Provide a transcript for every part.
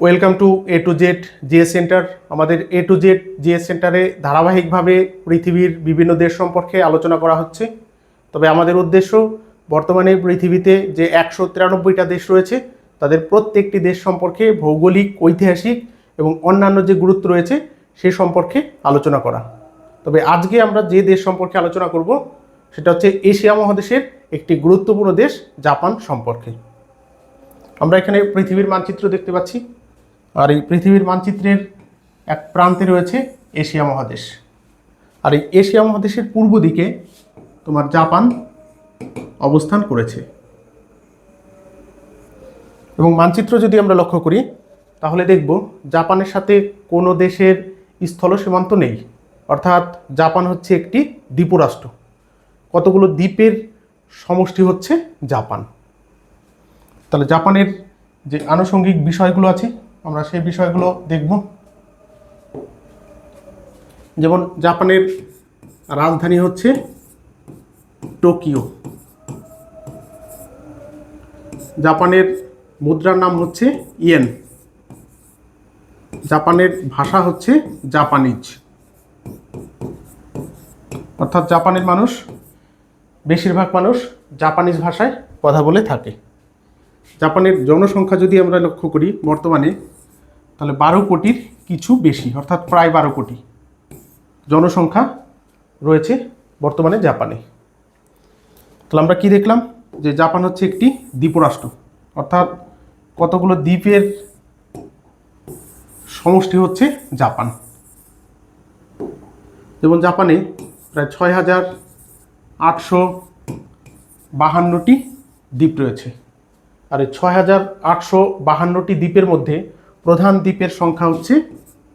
Welcome to A to Z GS centre. আমাদের A to Z GS সেন্টারে ধারাবাহিকভাবে পৃথিবীর বিভিন্ন দেশ সম্পর্কে আলোচনা করা হচ্ছে। তবে আমাদের উদ্দেশ্য, বর্তমানে পৃথিবীতে যে একশো তিরানব্বইটা দেশ রয়েছে, তাদের প্রত্যেকটি দেশ সম্পর্কে ভৌগোলিক, ঐতিহাসিক এবং অন্যান্য যে গুরুত্ব রয়েছে, সে সম্পর্কে আলোচনা করা। তবে আজকে আমরা যে দেশ সম্পর্কে আলোচনা করব, সেটা হচ্ছে এশিয়া মহাদেশের একটি গুরুত্বপূর্ণ দেশ, জাপান সম্পর্কে। আমরা এখানে পৃথিবীর মানচিত্র দেখতে পাচ্ছি। আর এই পৃথিবীর মানচিত্রের এক প্রান্তে রয়েছে এশিয়া মহাদেশ। আর এই এশিয়া মহাদেশের পূর্ব দিকে তোমার জাপান অবস্থান করেছে। এবং মানচিত্র যদি আমরা লক্ষ্য করি, তাহলে দেখব জাপানের সাথে কোনো দেশের স্থল সীমান্ত নেই। অর্থাৎ জাপান হচ্ছে একটি দ্বীপরাষ্ট্র। কতগুলো দ্বীপের সমষ্টি হচ্ছে জাপান। তাহলে জাপানের যে আনুষঙ্গিক বিষয়গুলো আছে আমরা সেই বিষয়গুলো দেখব। যেমন জাপানের রাজধানী হচ্ছে টোকিও। জাপানের মুদ্রার নাম হচ্ছে ইয়েন। জাপানের ভাষা হচ্ছে জাপানিজ। অর্থাৎ জাপানের মানুষ, বেশিরভাগ মানুষ জাপানিজ ভাষায় কথা বলে থাকে। জাপানের জনসংখ্যা যদি আমরা লক্ষ্য করি বর্তমানে তাহলে বারো কোটির কিছু বেশি, অর্থাৎ প্রায় বারো কোটি। জনসংখ্যা রয়েছে বর্তমানে জাপানে। তাহলে আমরা কি দেখলাম? যে জাপান হচ্ছে একটি দ্বীপরাষ্ট্র। অর্থাৎ কতগুলো দ্বীপের সমষ্টি হচ্ছে জাপান। যেমন জাপানে প্রায় ছয় হাজার আটশো বাহান্নটি দ্বীপ রয়েছে। আর এই ছয় হাজার আটশো বাহান্নটি দ্বীপের মধ্যে প্রধান দ্বীপের সংখ্যা হচ্ছে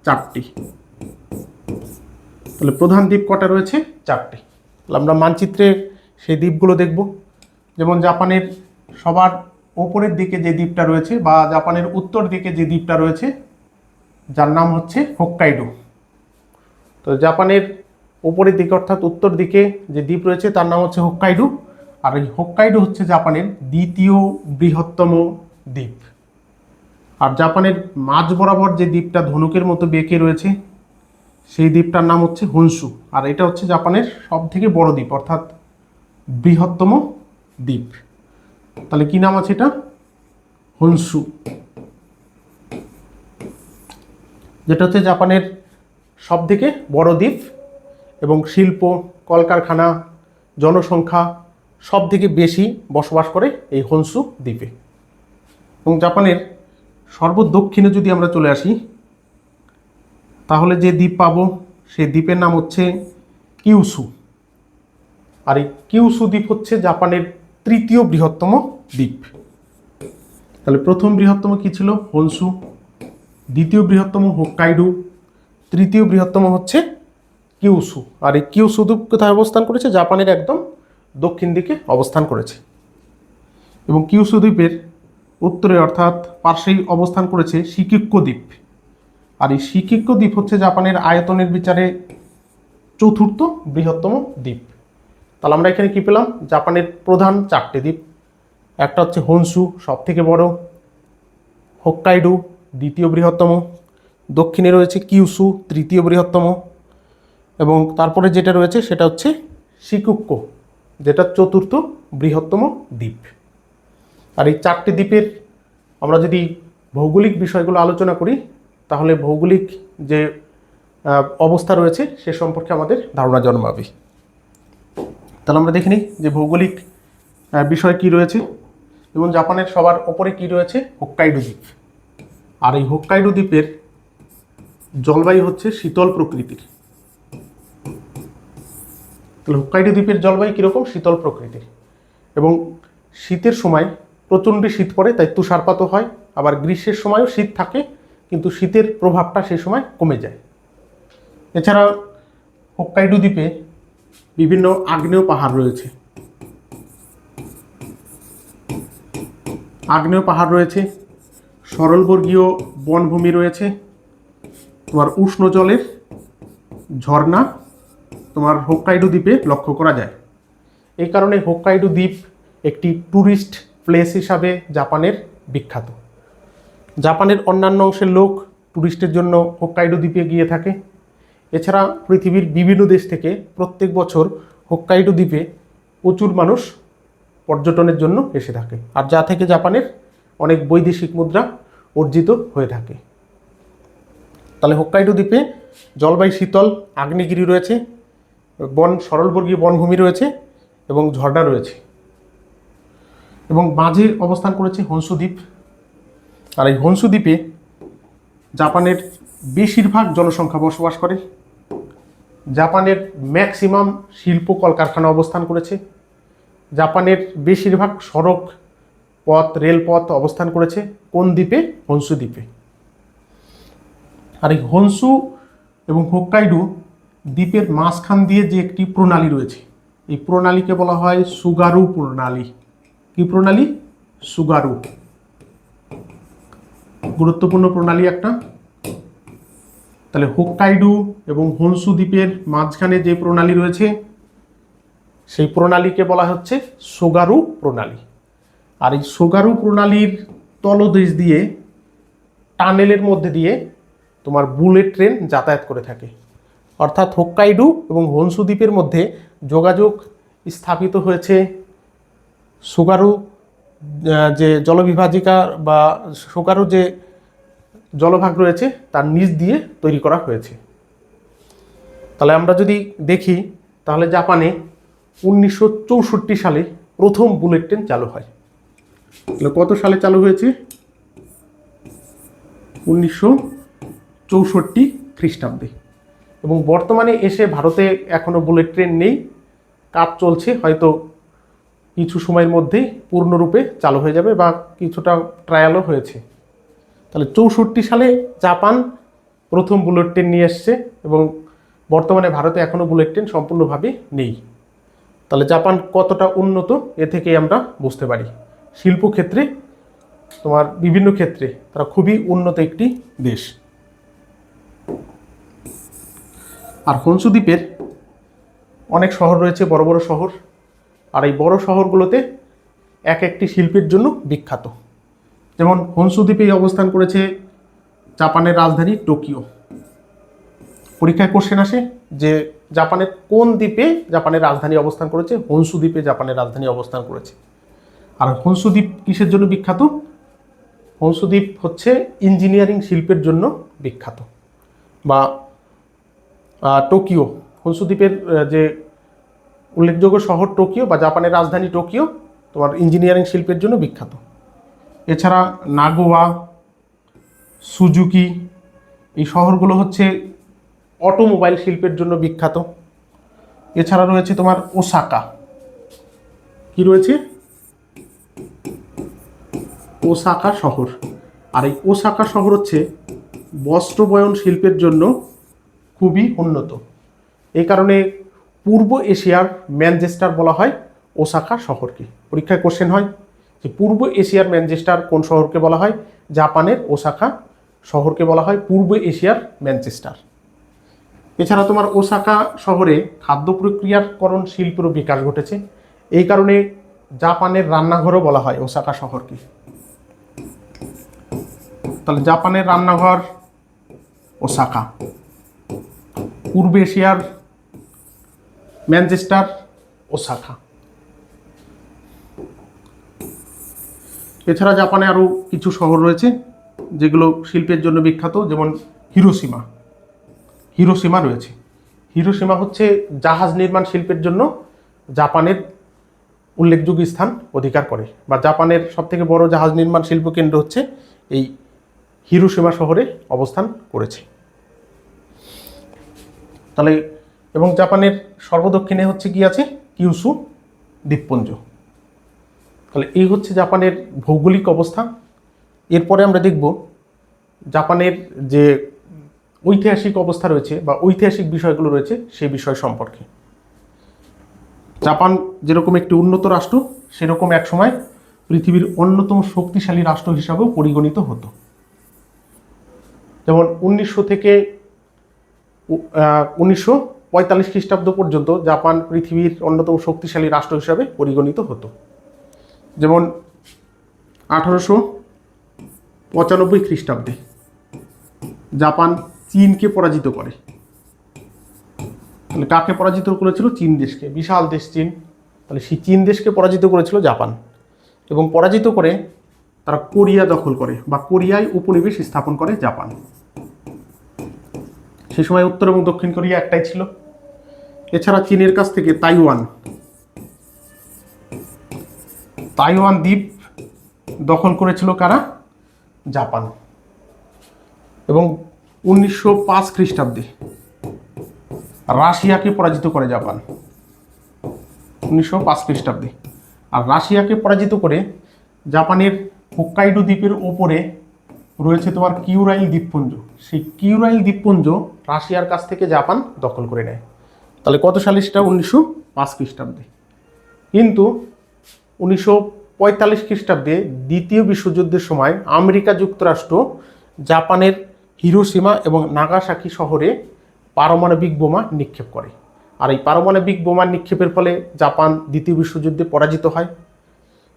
চারটি। তাহলে প্রধান দ্বীপ কটা রয়েছে? চারটি। তাহলে আমরা মানচিত্রে সেই দ্বীপগুলো দেখব। যেমন জাপানের সবার ওপরের দিকে যে দ্বীপটা রয়েছে বা জাপানের উত্তর দিকে যে দ্বীপটা রয়েছে, যার নাম হচ্ছে হোক্কাইডো। তো জাপানের ওপরের দিকে অর্থাৎ উত্তর দিকে যে দ্বীপ রয়েছে, তার নাম হচ্ছে হোক্কাইডো। আর এই হোক্কাইডো হচ্ছে জাপানের দ্বিতীয় বৃহত্তম দ্বীপ। আর জাপানের মাঝ বরাবর যে দ্বীপটা ধনুকের মতো বেঁকে রয়েছে, সেই দ্বীপটার নাম হচ্ছে হনসু। আর এটা হচ্ছে জাপানের সব থেকে বড় দ্বীপ, অর্থাৎ বৃহত্তম দ্বীপ। তাহলে কি নাম আছে এটা? হনসু। যেটা হচ্ছে জাপানের সব থেকে বড় দ্বীপ এবং শিল্প, কলকারখানা, জনসংখ্যা সব থেকে বেশি বসবাস করে এই হনসু দ্বীপে। এবং জাপানের সর্বদক্ষিণে যদি আমরা চলে আসি, তাহলে যে দ্বীপ পাবো, সেই দ্বীপের নাম হচ্ছে কিউসু। আর এই কিউসু দ্বীপ হচ্ছে জাপানের তৃতীয় বৃহত্তম দ্বীপ। তাহলে প্রথম বৃহত্তম কি ছিল? হনসু। দ্বিতীয় বৃহত্তম হোক্কাইডু। তৃতীয় বৃহত্তম হচ্ছে কিউসু। আর এই কিউসু দ্বীপ কোথায় অবস্থান করেছে? জাপানের একদম দক্ষিণ দিকে অবস্থান করেছে। এবং কিউসু দ্বীপের উত্তরে অর্থাৎ পার্শ্বেই অবস্থান করেছে শিকিক্য দ্বীপ। আর এই শিকিক্য দ্বীপ হচ্ছে জাপানের আয়তনের বিচারে চতুর্থ বৃহত্তম দ্বীপ। তাহলে আমরা এখানে কী পেলাম? জাপানের প্রধান চারটে দ্বীপ। একটা হচ্ছে হনসু সব থেকে বড়। হোক্কাইডু, দ্বিতীয় বৃহত্তম। দক্ষিণে রয়েছে কিউসু, তৃতীয় বৃহত্তম। এবং তারপরে যেটা রয়েছে সেটা হচ্ছে শিকুক্য যেটা চতুর্থ বৃহত্তম দ্বীপ। আর এই চারটি দ্বীপের আমরা যদি ভৌগোলিক বিষয়গুলো আলোচনা করি, তাহলে ভৌগোলিক যে অবস্থা রয়েছে, সে সম্পর্কে আমাদের ধারণা জন্মাবে। তাহলে আমরা দেখে নিই যে ভৌগোলিক বিষয় কি রয়েছে যেমন জাপানের সবার ওপরে কি রয়েছে হোক্কাইডো দ্বীপ। আর এই হোক্কাইডো দ্বীপের জলবায়ু হচ্ছে শীতল প্রকৃতির। তাহলে হোক্কাইডো দ্বীপের জলবায়ু কীরকম? শীতল প্রকৃতির। এবং শীতের সময় প্রচণ্ড শীত পড়ে, তাই তুষারপাতও হয়। আবার গ্রীষ্মের সময়ও শীত থাকে, কিন্তু শীতের প্রভাবটা সেই সময় কমে যায়। এছাড়া হোক্কাইডো দ্বীপে বিভিন্ন আগ্নেয় পাহাড় রয়েছে। আগ্নেয় পাহাড় রয়েছে সরলবর্গীয় বনভূমি রয়েছে, তোমার উষ্ণ জলের ঝর্ণা তোমার হোক্কাইডো দ্বীপে লক্ষ্য করা যায়। এই কারণে হোক্কাইডো দ্বীপ একটি ট্যুরিস্ট প্লেস হিসাবে জাপানের বিখ্যাত। জাপানের অন্যান্য অংশের লোক ট্যুরিস্টের জন্য হোক্কাইডো দ্বীপে গিয়ে থাকে। এছাড়া পৃথিবীর বিভিন্ন দেশ থেকে প্রত্যেক বছর হোক্কাইডো দ্বীপে প্রচুর মানুষ পর্যটনের জন্য এসে থাকে। আর যা থেকে জাপানের অনেক বৈদেশিক মুদ্রা অর্জিত হয়ে থাকে। তাহলে হোক্কাইডো দ্বীপে জলবায়ু শীতল, আগ্নেয়গিরি রয়েছে, বন সরলবর্গীয় বনভূমি রয়েছে এবং ঝর্ণা রয়েছে। এবং মাঝে অবস্থান করেছে হংসু দ্বীপ আর এই হংসু দ্বীপে জাপানের বেশিরভাগ জনসংখ্যা বসবাস করে। জাপানের ম্যাক্সিমাম শিল্প কলকারখানা অবস্থান করেছে। জাপানের বেশিরভাগ সড়ক পথ, রেলপথ অবস্থান করেছে কোন দ্বীপে? হংসু দ্বীপে আর এই হংসু এবং হোক্কাইডু দ্বীপের মাঝখান দিয়ে যে একটি প্রণালী রয়েছে, এই প্রণালীকে বলা হয় সুগারু প্রণালী। কি প্রণালী? সুগারু। গুরুত্বপূর্ণ প্রণালী একটা। তাহলে হোক্কাইডু এবং হনসু দ্বীপের মাঝখানে যে প্রণালী রয়েছে, সেই প্রণালীকে বলা হচ্ছে সোগারু প্রণালী। আর এই সোগারু প্রণালীর তলদেশ দিয়ে, টানেলের মধ্যে দিয়ে তোমার বুলেট ট্রেন যাতায়াত করে থাকে। অর্থাৎ হোক্কাইডু এবং হনসু দ্বীপের মধ্যে যোগাযোগ স্থাপিত হয়েছে সুগারু যে জলবিভাজিকা বা সুগারু যে জলভাগ রয়েছে, তার নিচ দিয়ে তৈরি করা হয়েছে। তাহলে আমরা যদি দেখি, তাহলে জাপানে উনিশশো চৌষট্টি সালে প্রথম বুলেট ট্রেন চালু হয়। তাহলে কত সালে চালু হয়েছে? উনিশশো চৌষট্টি খ্রিস্টাব্দে। এবং বর্তমানে এসে ভারতে এখনও বুলেট ট্রেন নেই। কাজ চলছে, হয়তো কিছু সময়ের মধ্যেই পূর্ণরূপে চালু হয়ে যাবে বা কিছুটা ট্রায়ালও হয়েছে। তাহলে চৌষট্টি সালে জাপান প্রথম বুলেট ট্রেন নিয়ে এসছে এবং বর্তমানে ভারতে এখনও বুলেট ট্রেন সম্পূর্ণভাবে নেই। তাহলে জাপান কতটা উন্নত এ থেকে আমরা বুঝতে পারি। শিল্পক্ষেত্রে, তোমার বিভিন্ন ক্ষেত্রে তারা খুবই উন্নত একটি দেশ। আর হনসু দ্বীপের অনেক শহর রয়েছে, বড় বড় শহর। আর এই বড় শহরগুলোতে এক একটি শিল্পের জন্য বিখ্যাত। যেমন হনসু দ্বীপেই অবস্থান করেছে জাপানের রাজধানী টোকিও। পরীক্ষায় কোশ্চেন আসে যে জাপানের কোন দ্বীপে জাপানের রাজধানী অবস্থান করেছে? হনসু দ্বীপে জাপানের রাজধানী অবস্থান করেছে। আর হনসু দ্বীপ কিসের জন্য বিখ্যাত? হনসু দ্বীপ হচ্ছে ইঞ্জিনিয়ারিং শিল্পের জন্য বিখ্যাত। বা টোকিও হনসু দ্বীপের যে উল্লেখযোগ্য শহর টোকিও বা জাপানের রাজধানী টোকিও, তোমার ইঞ্জিনিয়ারিং শিল্পের জন্য বিখ্যাত। এছাড়া নাগোয়া, সুজুকি, এই শহরগুলো হচ্ছে অটোমোবাইল শিল্পের জন্য বিখ্যাত। এছাড়া রয়েছে তোমার ওসাকা। কি রয়েছে? ওসাকা শহর। আর এই ওসাকা শহর হচ্ছে বস্ত্রবয়ন শিল্পের জন্য খুবই উন্নত। এই কারণে পূর্ব এশিয়ার ম্যানচেস্টার বলা হয়, ওসাকা শহরকে পরীক্ষায় কোশ্চেন হয় যে পূর্ব এশিয়ার ম্যানচেস্টার কোন শহরকে বলা হয়? জাপানের ওসাকা শহরকে বলা হয় পূর্ব এশিয়ার ম্যানচেস্টার। এছাড়া তোমার ওসাকা শহরে খাদ্য প্রক্রিয়াকরণ শিল্পেরও বিকাশ ঘটেছে। এই কারণে জাপানের রান্নাঘরও বলা হয় ওসাকা শহরকে তাহলে জাপানের রান্নাঘর ওসাকা। পূর্ব এশিয়ার ম্যানচেস্টার ও ওসাকা এছাড়া জাপানে আরও কিছু শহর রয়েছে যেগুলো শিল্পের জন্য বিখ্যাত, যেমন হিরোসীমা। হিরোসীমা রয়েছে। হিরোসীমা হচ্ছে জাহাজ নির্মাণ শিল্পের জন্য জাপানের উল্লেখযোগ্য স্থান অধিকার করে বা জাপানের সবথেকে বড় জাহাজ নির্মাণ শিল্প কেন্দ্র হচ্ছে এই হিরোসীমা শহরে অবস্থান করেছে। তাহলে এবং জাপানের সর্বদক্ষিণে হচ্ছে কি আছে? কিউসু দ্বীপপুঞ্জ। তাহলে এই হচ্ছে জাপানের ভৌগোলিক অবস্থা। এরপরে আমরা দেখব জাপানের যে ঐতিহাসিক অবস্থা রয়েছে বা ঐতিহাসিক বিষয়গুলো রয়েছে সেই বিষয় সম্পর্কে। জাপান যেরকম একটি উন্নত রাষ্ট্র, সেরকম একসময় পৃথিবীর অন্যতম শক্তিশালী রাষ্ট্র হিসাবেও পরিগণিত হতো। যেমন উনিশশো থেকে উনিশশো পঁয়তাল্লিশ খ্রিস্টাব্দ পর্যন্ত জাপান পৃথিবীর অন্যতম শক্তিশালী রাষ্ট্র হিসাবে পরিগণিত হতো। যেমন আঠারোশো পঁচানব্বই খ্রিস্টাব্দে জাপান চীনকে পরাজিত করে। তাহলে কাকে পরাজিত করেছিল? চীন দেশকে। বিশাল দেশ চীন। তাহলে সেই চীন দেশকে পরাজিত করেছিল জাপান। এবং পরাজিত করে তারা কোরিয়া দখল করে বা কোরিয়ায় উপনিবেশ স্থাপন করে জাপান। সে সময় উত্তর এবং দক্ষিণ কোরিয়া একটাই ছিল। এছাড়া চীনের কাছ থেকে তাইওয়ান। তাইওয়ান দ্বীপ দখল করেছিল কারা? জাপান। এবং উনিশশো পাঁচ খ্রিস্টাব্দে রাশিয়াকে পরাজিত করে জাপান। উনিশশো পাঁচ খ্রিস্টাব্দে। আর রাশিয়াকে পরাজিত করে জাপানের হোক্কাইডো দ্বীপের ওপরে রয়েছে তোমার কিউরাইল দ্বীপপুঞ্জ। সেই কিউরাইল দ্বীপপুঞ্জ রাশিয়ার কাছ থেকে জাপান দখল করে নেয়। তাহলে কত সালে সেটা উনিশশো পাঁচ খ্রিস্টাব্দে। কিন্তু উনিশশো পঁয়তাল্লিশ খ্রিস্টাব্দে দ্বিতীয় বিশ্বযুদ্ধের সময় আমেরিকা যুক্তরাষ্ট্র জাপানের হিরোসীমা এবং নাগাসাকি শহরে পারমাণবিক বোমা নিক্ষেপ করে। আর এই পারমাণবিক বোমা নিক্ষেপের ফলে জাপান দ্বিতীয় বিশ্বযুদ্ধে পরাজিত হয়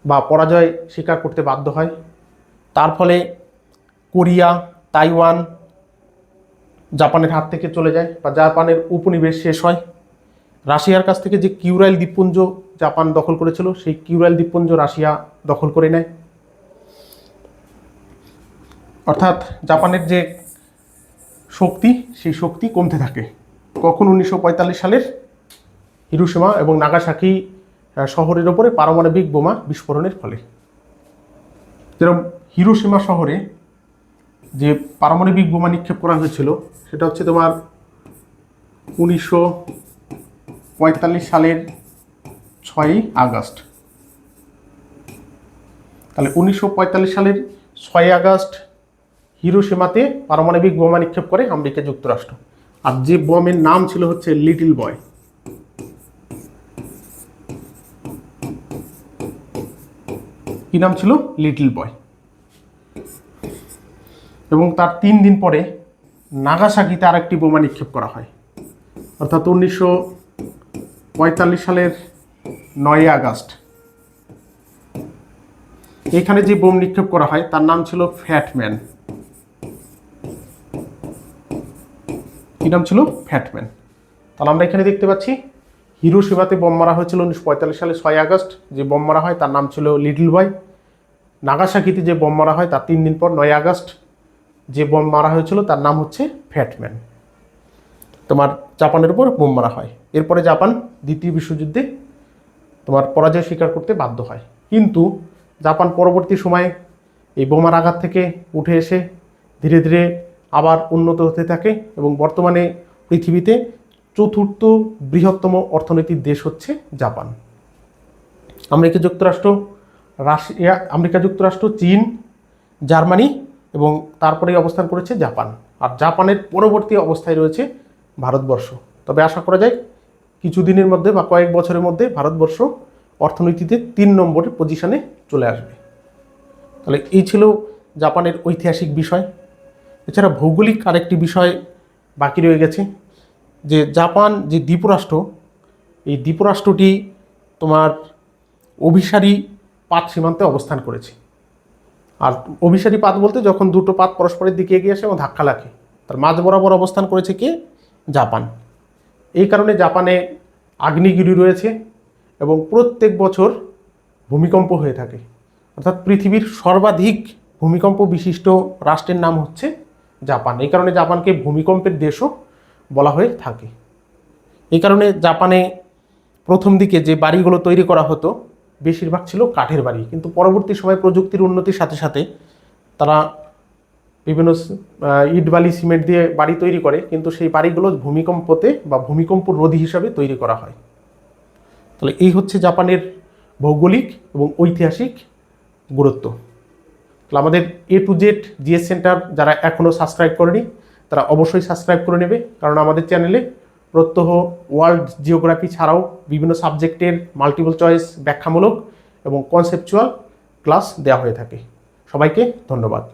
বা পরাজয় স্বীকার করতে বাধ্য হয়। তার ফলে কোরিয়া, তাইওয়ান জাপানের হাত থেকে চলে যায় বা জাপানের উপনিবেশ শেষ হয়। রাশিয়ার কাছ থেকে যে কিউরাইল দ্বীপপুঞ্জ জাপান দখল করেছিল, সেই কিউরাইল দ্বীপপুঞ্জ রাশিয়া দখল করে নেয়। অর্থাৎ জাপানের যে শক্তি, সেই শক্তি কমতে থাকে। কখন উনিশশো পঁয়তাল্লিশ সালের হিরোসীমা এবং নাগাসাকি শহরের ওপরে পারমাণবিক বোমা বিস্ফোরণের ফলে। যেরকম হিরোসীমা শহরে যে পারমাণবিক বোমা নিক্ষেপ করা হয়েছিল, সেটা হচ্ছে তোমার উনিশশো পঁয়তাল্লিশ সালের ছয়ই আগস্ট। তাহলে উনিশশো পঁয়তাল্লিশ সালের ছয়ই আগস্ট হিরো হিরোসীমাতে পারমাণবিক বোমা নিক্ষেপ করে আমেরিকা যুক্তরাষ্ট্র। আর যে বোমের নাম ছিল হচ্ছে লিটিল বয়। কি নাম ছিল? Little boy. এবং তার তিন দিন পরে নাগাসাকিতে আরেকটি বোমা নিক্ষেপ করা হয়। অর্থাৎ উনিশশো পঁয়তাল্লিশ সালের নয় আগস্ট। এখানে যে বোম নিক্ষেপ করা হয়, তার নাম ছিল ফ্যাটম্যান কি নাম ছিল? ফ্যাটম্যান তাহলে আমরা এখানে দেখতে পাচ্ছি হিরোসীমাতে বোম মারা হয়েছিল উনিশশো পঁয়তাল্লিশ সালে ছয় আগস্ট। যে বোম মারা হয়, তার নাম ছিল লিটল বয়। নাগাসাকিতে যে বোম মারা হয়, তার তিন দিন পর নয় আগস্ট। যে বোম মারা হয়েছিল, তার নাম হচ্ছে ফ্যাটম্যান তোমার জাপানের উপর বোম মারা হয়। এরপরে জাপান দ্বিতীয় বিশ্বযুদ্ধে তোমার পরাজয় স্বীকার করতে বাধ্য হয়। কিন্তু জাপান পরবর্তী সময়ে এই বোমার আঘাত থেকে উঠে এসে ধীরে ধীরে আবার উন্নত হতে থাকে এবং বর্তমানে পৃথিবীতে চতুর্থ বৃহত্তম অর্থনৈতিক দেশ হচ্ছে জাপান। আমেরিকা যুক্তরাষ্ট্র, রাশিয়া, আমেরিকা যুক্তরাষ্ট্র, চীন, জার্মানি এবং তারপরেই অবস্থান করেছে জাপান। আর জাপানের পরবর্তী অবস্থায় রয়েছে ভারতবর্ষ। তবে আশা করা যায় কিছুদিনের মধ্যে বা কয়েক বছরের মধ্যে ভারতবর্ষ অর্থনীতিতে তিন নম্বরের পজিশনে চলে আসবে। তাহলে এই ছিল জাপানের ঐতিহাসিক বিষয়। এছাড়া ভৌগোলিক আরেকটি বিষয় বাকি রয়ে গেছে, যে জাপান যে দ্বীপরাষ্ট্র, এই দ্বীপরাষ্ট্রটি তোমার অভিসারী পাত সীমান্তে অবস্থান করেছে। আর অভিসারী পাত বলতে যখন দুটো পাত পরস্পরের দিকে এগিয়ে আসে এবং ধাক্কা লাগে, তার মাঝ বরাবর অবস্থান করেছে কে? জাপান। এই কারণে জাপানে আগ্নেয়গিরি রয়েছে এবং প্রত্যেক বছর ভূমিকম্প হয়ে থাকে। অর্থাৎ পৃথিবীর সর্বাধিক ভূমিকম্প বিশিষ্ট রাষ্ট্রের নাম হচ্ছে জাপান। এই কারণে জাপানকে ভূমিকম্পের দেশও বলা হয়ে থাকে। এই কারণে জাপানে প্রথম দিকে যে বাড়িগুলো তৈরি করা হতো, বেশিরভাগ ছিল কাঠের বাড়ি। কিন্তু পরবর্তী সময় প্রযুক্তির উন্নতির সাথে সাথে তারা বিভিন্ন ইট বালি সিমেন্ট দিয়ে বাড়ি তৈরি করে, কিন্তু সেই বাড়িগুলো ভূমিকম্পতে বা ভূমিকম্প রোধী হিসাবে তৈরি করা হয়। তাহলে এই হচ্ছে জাপানের ভৌগোলিক এবং ঐতিহাসিক গুরুত্ব। তাহলে আমাদের A to Z GS centre যারা এখনও সাবস্ক্রাইব করেনি, তারা অবশ্যই সাবস্ক্রাইব করে নেবে, কারণ আমাদের চ্যানেলে প্রত্যহ ওয়ার্ল্ড জিওগ্রাফি ছাড়াও বিভিন্ন সাবজেক্টের মাল্টিপল চয়েস ব্যাখ্যামূলক এবং কনসেপচুয়াল ক্লাস দেওয়া হয়ে থাকে। সবাইকে ধন্যবাদ।